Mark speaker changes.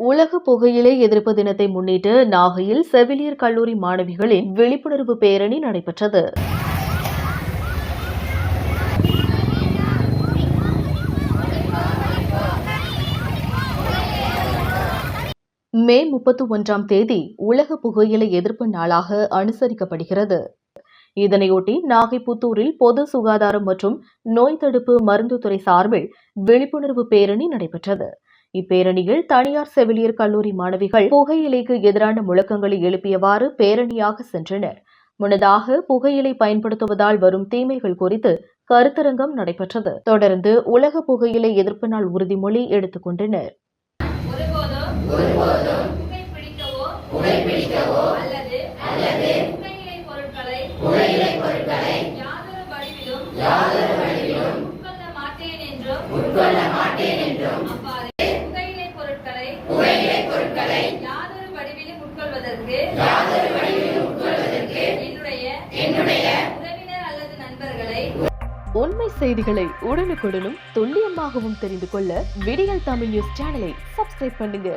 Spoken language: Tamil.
Speaker 1: உலக புகையிலை எதிர்ப்பு தினத்தை முன்னிட்டு நாகையில் செவிலியர் கல்லூரி மாணவிகளின் விழிப்புணர்வு பேரணி நடைபெற்றது. மே முப்பத்தி ஒன்றாம் தேதி உலக புகையிலை எதிர்ப்பு நாளாக அனுசரிக்கப்படுகிறது. இதனையொட்டி நாகை புத்தூரில் பொது சுகாதாரம் மற்றும் நோய் தடுப்பு மருந்துத்துறை சார்பில் விழிப்புணர்வு பேரணி நடைபெற்றது. இப்பேரணியில் தனியார் செவிலியர் கல்லூரி மாணவிகள் புகையிலைக்கு எதிரான முழக்கங்களை எழுப்பியவாறு பேரணியாக சென்றனர். முன்னதாக புகையிலை பயன்படுத்துவதால் வரும் தீமைகள் குறித்து கருத்தரங்கம் நடைபெற்றது. தொடர்ந்து உலக புகையிலை எதிர்ப்பு நாள் உறுதிமொழி எடுத்துக் கொண்டனர்.
Speaker 2: உட்கொள்ள மாட்டேன் என்றும் உட்கொள்வதற்கு என்னுடைய உறவினர் அல்லது நண்பர்களை
Speaker 1: உண்மை செய்திகளை உடனுக்குடனும் துல்லியமாகவும் தெரிந்து கொள்ள விடியல் தமிழ் நியூஸ் சேனலை சப்ஸ்கிரைப் பண்ணுங்க.